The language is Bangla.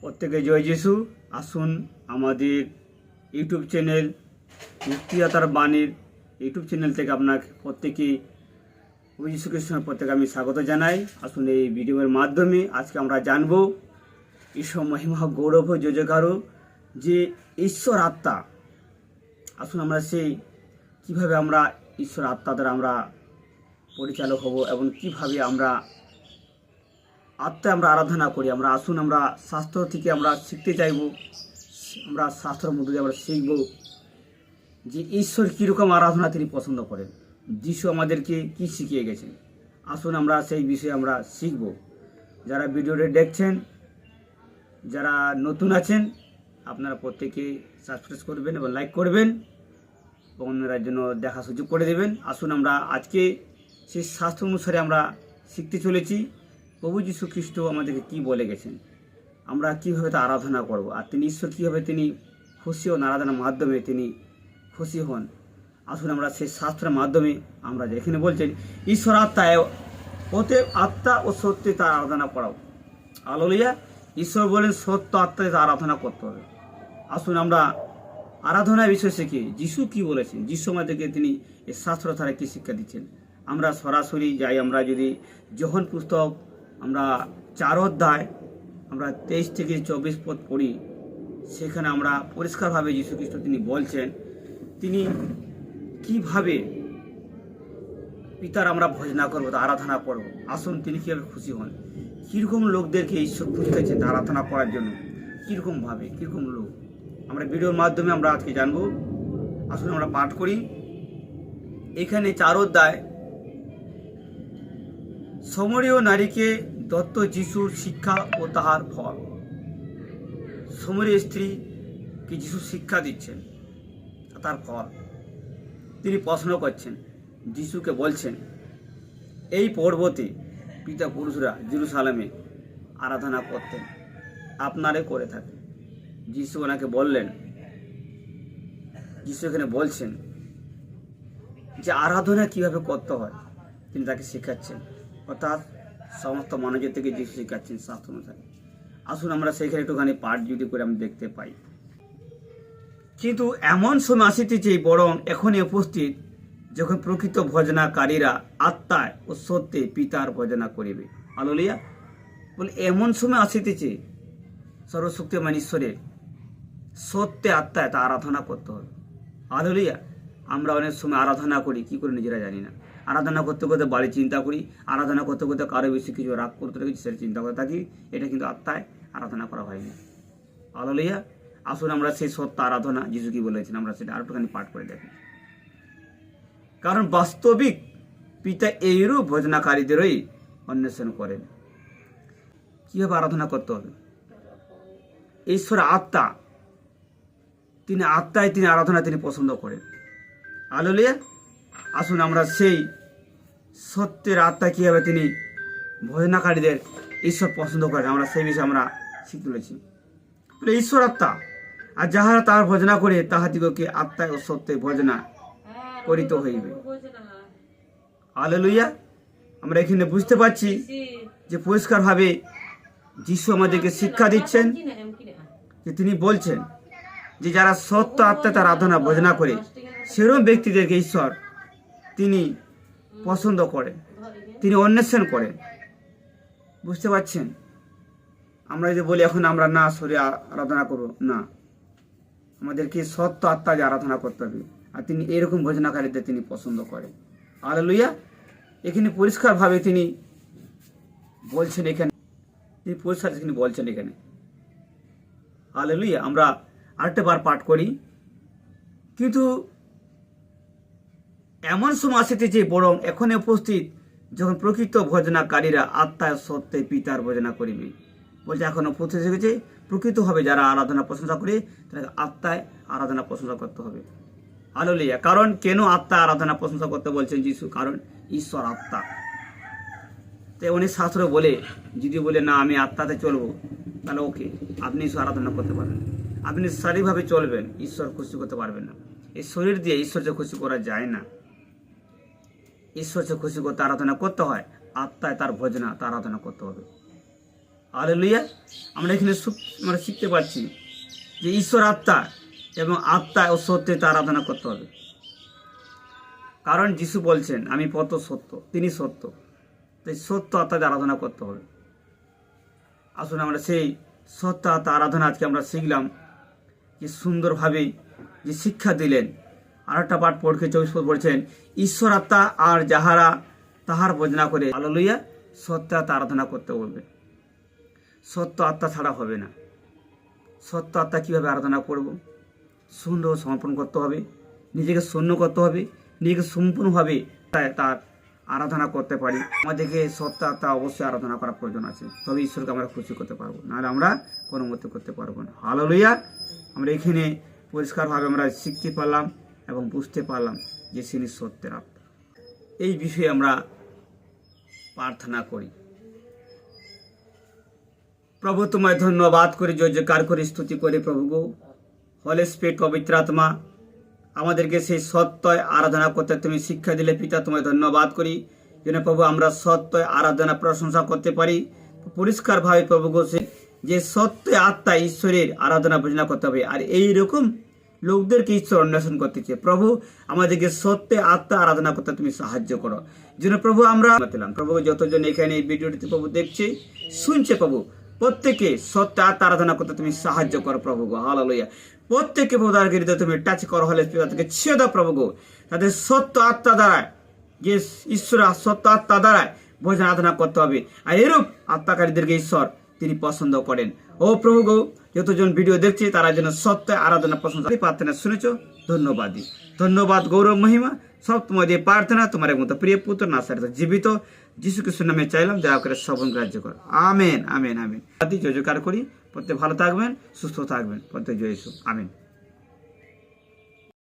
প্রত্যেকে জয় যিশু। আসুন আমাদের ইউটিউব চ্যানেল মুক্তিদাতার বাণীর ইউটিউব চ্যানেল থেকে আপনাকে প্রত্যেকে প্রভু যীশু খ্রিস্টের প্রত্যেকে আমি স্বাগত জানাই। আসুন এই ভিডিওর মাধ্যমে আজকে আমরা জানব, ঈশ্বর মহিমা গৌরব যোজকারও যে ঈশ্বর আত্মা। আসুন আমরা সেই কীভাবে আমরা ঈশ্বর আত্মা দ্বারা আমরা পরিচালক হব এবং কীভাবে আমরা আত্মা আমরা আরাধনা করি, আমরা আসুন, আমরা শাস্ত্র থেকে আমরা শিখতে চাইব আমরা শাস্ত্রের মধ্যে দিয়ে আমরা শিখব যে ঈশ্বর কীরকম আরাধনা তিনি পছন্দ করেন। যিশু আমাদেরকে কি শিখিয়ে গেছেন? আসুন, আমরা সেই বিষয়ে আমরা শিখব। যারা ভিডিওটা দেখছেন, যারা নতুন আছেন, আপনারা প্রত্যেকে সাবস্ক্রাইব করবেন এবং লাইক করবেন, এবং অন্যরার জন্য দেখা সুযোগ করে দেবেন। আসুন, আমরা আজকে সেই স্বাস্থ্য অনুসারে আমরা শিখতে চলেছি। প্রভু যীশু খ্রিস্ট আমাদেরকে কি বলে গেছেন? আমরা কীভাবে তা আরাধনা করব? আর তিনি ঈশ্বর, কীভাবে তিনি খুশি হন আরাধনার মাধ্যমে তিনি খুশি হন? আসুন আমরা সেই শাস্ত্রের মাধ্যমে আমরা যেখানে বলছেন, ঈশ্বর আত্মায় অতএব আত্মা ও সত্যে তার আরাধনা করাও। আলোলিয়া ঈশ্বর বলেন, সত্য আত্মায় তার আরাধনা করতে হবে। আসুন আমরা আরাধনার বিষয় শিখি। যিশু কি বলেছেন? যিশু আমাদেরকে তিনি এই শাস্ত্র ধারা কি শিক্ষা দিচ্ছেন? আমরা সরাসরি যাই, আমরা যদি যখন পুস্তক আমরা চার অধ্যায়, আমরা তেইশ থেকে চব্বিশ পদ পড়ি। সেখানে আমরা পরিষ্কারভাবে খ্রিস্ট তিনি বলছেন, তিনি কীভাবে পিতার আমরা ভজনা করব আরাধনা করব? আসুন তিনি কীভাবে খুশি হন? কীরকম লোকদেরকে ঈশ্বর খুঁজতেছেন আরাধনা করার জন্য? কীরকমভাবে? কীরকম লোক? আমরা ভিডিওর মাধ্যমে আমরা আজকে জানব। আসুন আমরা পাঠ করি। এখানে চার অধ্যায়, সমরীয় নারীকে দত্ত যিশুর শিক্ষা ও তাহার ফল। সমরীয় স্ত্রীকে যিশু শিক্ষা দিচ্ছেন? তার ফল। তিনি প্রশ্ন করছেন, যিশুকে বলছেন, এই পর্বতে পিতা পুরুষরা জেরুসালামে আরাধনা করতেন, আপনারে করে থাকে। যিশু ওনাকে বললেন, যিশু এখানে বলছেন যে আরাধনা কীভাবে করতে হয়? তিনি তাকে শেখাচ্ছেন। অর্থাৎ সমস্ত মানুষের থেকে যিশু শেখাচ্ছেন শাস্ত্র অনুসারে। আসুন আমরা সেইখানে একটুখানি পাঠ যদি করে আমি দেখতে পাই। কিন্তু এমন সময় আসিতেছে বরং এখনই উপস্থিত যখন প্রকৃত ভজনাকারীরা আত্মায় ও সত্যে পিতার ভজনা করিবে। আলোলিয়া বলে, এমন সময় আসিতেছে সর্বশক্তিমান ঈশ্বরের সত্যে আত্মায় তা আরাধনা করতে হবে। আলোলিয়া আমরা অনেক সময় আরাধনা করি, কি করে নিজেরা জানি না। আরাধনা করতে করতে বাড়ি চিন্তা করি, আরাধনা করতে করতে কারও বেশি কিছু রাগ করতে থাকি, সেটা চিন্তা করে থাকি, এটা কিন্তু আত্মায় আরাধনা করা হয়নি আলোলিয়া আসুন আমরা সেই সত্য আরাধনা যিশু কি বলেছেন, আমরা সেটা আরেকটুখানি পাঠ করে দেখি। কারণ বাস্তবিক পিতা এইরূপ ভজনাকারীদেরই অন্বেষণ করেন। কীভাবে আরাধনা করতে হবে? ঈশ্বর আত্মা, তিনি আত্মায় তিনি আরাধনা তিনি পছন্দ করেন। আলোলিয়া আসুন আমরা সেই সত্যের আত্মা কীভাবে তিনি ভজনাকারীদের ঈশ্বর পছন্দ করেন, আমরা সেই বিষয়ে আমরা শিখতে বলে, ঈশ্বর আত্মা, আর যাহারা তাহার ভজনা করে, তাহাদিগকে আত্মায় ও সত্যে ভজনা করিতে হইবে। আলেলুইয়া আমরা এখানে বুঝতে পারছি যে পরিষ্কারভাবে যিশু আমাদেরকে শিক্ষা দিচ্ছেন যে তিনি বলছেন যে যারা সত্য আত্মা তার আরাধনা, ভজনা করে সেরকম ব্যক্তিদেরকে ঈশ্বর তিনি পছন্দ করেন, তিনি অন্বেষণ করেন। বুঝতে পারছেন? আমরা যদি বলি, এখন আমরা না শরীর আরাধনা করব। না। আমাদেরকে সত্য আত্মা যে আরাধনা করতে হবে। আর তিনি এরকম ভোজনাকারীদের তিনি পছন্দ করেন। আর লইয়া এখানে পরিষ্কারভাবে তিনি বলছেন এখানে, তিনি পরিষ্কার তিনি বলছেন এখানে। আলেলুইয়া আমরা আরেকটা বার পাঠ করি। কিন্তু এমন সময় আসিতেছে বরং এখন উপস্থিত, যখন প্রকৃত ভজনাকারীরা আত্মায় সত্যে পিতার ভজনা করিবে। বলছে এখন উপস্থিত হয়ে গেছে প্রকৃতভাবে যারা আরাধনা প্রশংসা করে তাদেরকে আত্মায় আরাধনা প্রশংসা করতে হবে। আলো আলোলিয়া কারণ কেন আত্মা আরাধনা প্রশংসা করতে বলছেন যিশু? কারণ ঈশ্বর আত্মা। তাই অনেক শাস্ত্র বলে, যদি বলে, না, আমি আত্মাতে চলবো, তাহলে ওকে, আপনি ঈশ্বর আরাধনা করতে পারবেন আপনি শারীরিকভাবে চলবেন, ঈশ্বর খুশি করতে পারবেন না। এই শরীর দিয়ে ঈশ্বরকে খুশি করা যায় না। ঈশ্বরকে খুশি করতে আরাধনা করতে হয়, আত্মায় তার ভজনা তার আরাধনা করতে হবে। আলেলুইয়া আমরা এখানে আমরা শিখতে পারছি যে ঈশ্বর আত্মা এবং আত্মা ও সত্যে তা আরাধনা করতে হবে। কারণ যিশু বলছেন, আমি পত সত্য, তিনি সত্য। তাই সত্য আত্মাকে আরাধনা করতে হবে। আসুন আমরা সেই সত্য আত্মা আরাধনা আজকে আমরা শিখলাম, যে সুন্দরভাবে যে শিক্ষা দিলেন আর একটা পাঠ পড়কে চব্বিশ পদ পড়ছেন, ঈশ্বর আত্মা আর যাহারা তাহার ভোজনা করে আলো লইয়া সত্য আত্মা আরাধনা করতে বলবে। সত্য আত্মা ছাড়া হবে না। সত্য আত্মা কীভাবে আরাধনা করব? শূন্য সমর্পণ করতে হবে, নিজেকে শূন্য করতে হবে, নিজেকে সম্পূর্ণভাবে তার আরাধনা করতে পারি। আমাদেরকে সত্য আত্মা অবশ্যই আরাধনা করার প্রয়োজন আছে। তবে ঈশ্বরকে আমরা খুশি করতে পারব, নাহলে আমরা কোনো মতে করতে পারব না। আলো লইয়া আমরা এখানে পরিষ্কারভাবে আমরা শিখতে পারলাম। এবং বুঝতে পারলাম যে তিনি সত্যের আত্মা এই বিষয়ে আমরা প্রার্থনা করি। প্রভু, তোমায় ধন্যবাদ করে, জয় জয়কার করে, স্তুতি করে প্রভু গো। হলে স্পেট পবিত্র আত্মা, আমাদেরকে সেই সত্যয় আরাধনা করতে তুমি শিক্ষা দিলে, পিতা, তোমায় ধন্যবাদ করি। যেন প্রভু, আমরা সত্যয় আরাধনা, প্রশংসা করতে পারি। পরিষ্কারভাবে প্রভু গো, সে যে সত্য আত্মা, ঈশ্বরের আরাধনা, ভোজনা করতে হবে। আর এই রকম লোকদেরকে ঈশ্বর অন্বেষণ করতেছে। প্রভু, আমাদেরকে সত্যে আত্মা আরাধনা করতে তুমি সাহায্য করো। যেন প্রভু, আমরা প্রভু, যতজন এখানে এই ভিডিওটিতে প্রভু দেখছে, শুনছে প্রভু, প্রত্যেকে সত্য আত্মা আরাধনা করতে তুমি সাহায্য করো প্রভু গো। হালালুইয়া প্রত্যেককে প্রদারগিরিতে তুমি টাচ করো, হলে তাদেরকে ছেড়ে দাও প্রভু গো। তাদের সত্য আত্মা দ্বারা যে ঈশ্বর সত্য আত্মা দ্বারা ভোজন আরাধনা করতে হবে। আর এরূপ আত্মাকারীদেরকে ঈশ্বর তিনি পছন্দ করেন। ও প্রভু গো যতজন ভিডিও দেখছি, তারা যেন সত্য আরাধনা প্রশংসা প্রার্থনা শুনেছ ধন্যবাদই ধন্যবাদ গৌরব মহিমা সব তোমার দিয়ে প্রার্থনা, তোমার মতো প্রিয় পুত্র না সারিত জীবিত। যিশু কৃষ্ণ নামে চাইলাম, দয়া করে শ্রবণ গ্রাহ্য কর। Amen amen amen. জয় জয়কার করি, প্রত্যেক ভালো থাকবেন, সুস্থ থাকবেন, প্রত্যেক জয় আমেন।